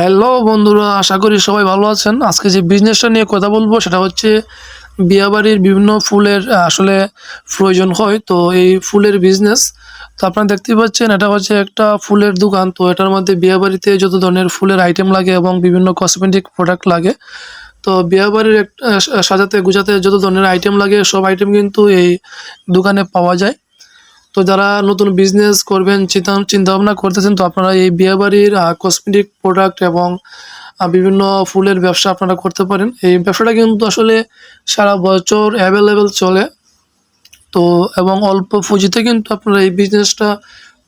Hello বন্ধুরা, আশা করি সবাই ভালো আছেন। আজকে যে বিজনেসটা নিয়ে কথা বলব সেটা হচ্ছে বিয়াবাড়ির বিভিন্ন ফুলের আসলে প্রয়োজন হয়। তো এই ফুলের বিজনেস তো আপনারা দেখতেই পাচ্ছেন, এটা হচ্ছে একটা ফুলের দোকান। তো এটার মধ্যে বিয়াবাড়িতে যত ধরনের ফুলের আইটেম লাগে এবং বিভিন্ন কসমেটিক প্রোডাক্ট লাগে, তো বিয়াবাড়ির সাজাতে গুজাতে যত ধরনের আইটেম লাগে, সব আইটেম কিন্তু এই দোকানে পাওয়া যায়। তো যারা নতুন বিজনেস করবেন, চিন্তা চিন্তা ভাবনা করতেছেন, তো আপনারা এই বিয়েবাড়ির কসমেটিক প্রোডাক্ট এবং বিভিন্ন ফুলের ব্যবসা আপনারা করতে পারেন। এই ব্যবসাটা কিন্তু আসলে সারা বছর অ্যাভেলেবেল চলে। তো, এবং অল্প পুঁজিতে কিন্তু আপনারা এই বিজনেসটা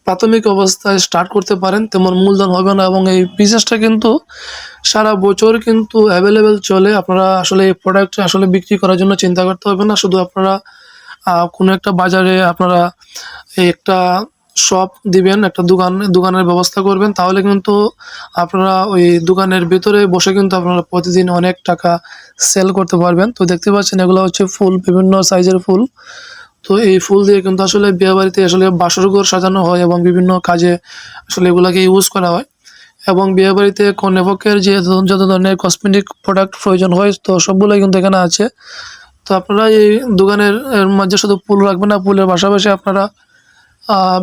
প্রাথমিক অবস্থায় স্টার্ট করতে পারেন, তেমন মূলধন হবে না। এবং এই বিজনেসটা কিন্তু সারা বছর কিন্তু অ্যাভেলেবেল চলে। আপনারা আসলে এই প্রোডাক্ট আসলে বিক্রি করার জন্য চিন্তা করতে হবে না। শুধু আপনারা কোনো একটা বাজারে আপনারা একটা শপ দিবেন, একটা দোকান, দোকানের ব্যবস্থা করবেন, তাহলে কিন্তু আপনারা ওই দোকানের ভিতরে বসে কিন্তু আপনারা প্রতিদিন অনেক টাকা সেল করতে পারবেন। তো দেখতে পাচ্ছেন এগুলো হচ্ছে ফুল, বিভিন্ন সাইজের ফুল। তো এই ফুল দিয়ে কিন্তু আসলে বিয়ে বাড়িতে আসলে বাসরঘর সাজানো হয় এবং বিভিন্ন কাজে আসলে এগুলাকে ইউজ করা হয়। এবং বিয়ে বাড়িতে কন্যাপক্ষের যে যত ধরনের কসমেটিক প্রোডাক্ট প্রয়োজন হয়, তো সবগুলোই কিন্তু এখানে আছে। তো আপনারা এই দোকানের মাঝে শুধু ফুল রাখবেন না, ফুলের পাশাপাশি আপনারা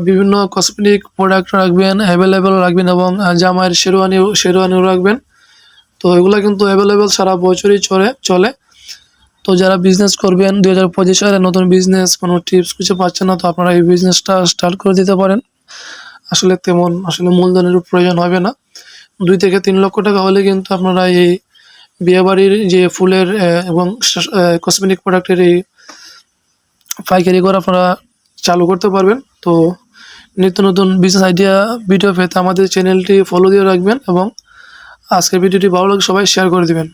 বিভিন্ন কসমেটিক প্রোডাক্ট রাখবেন অ্যাভেলেবেল রাখবেন এবং জামাইয়ের শেরওয়ানিও শেরওয়ানিও রাখবেন। তো এগুলো কিন্তু অ্যাভেলেবেল সারা বছরই চলে চলে। তো যারা বিজনেস করবেন দু হাজার পঁচিশ সালে নতুন বিজনেস কোনো টিপস কিছু পাচ্ছেন না, তো আপনারা এই বিজনেসটা স্টার্ট করে দিতে পারেন। আসলে তেমন, আসলে মূলধনের প্রয়োজন হবে না। দুই থেকে তিন লক্ষ টাকা হলে কিন্তু আপনারা এই বিয়েবাড়ির যে ফুলের এবং কসমেটিক প্রোডাক্টের এই পাইকারি করে আপনারা চালু করতে পারবেন। তো নিত্য নতুন বিজনেস আইডিয়া ভিডিও পেতে আমাদের চ্যানেলটি ফলো দিয়ে রাখবেন এবং আজকের ভিডিওটি ভালো লাগে সবাই শেয়ার করে দিবেন।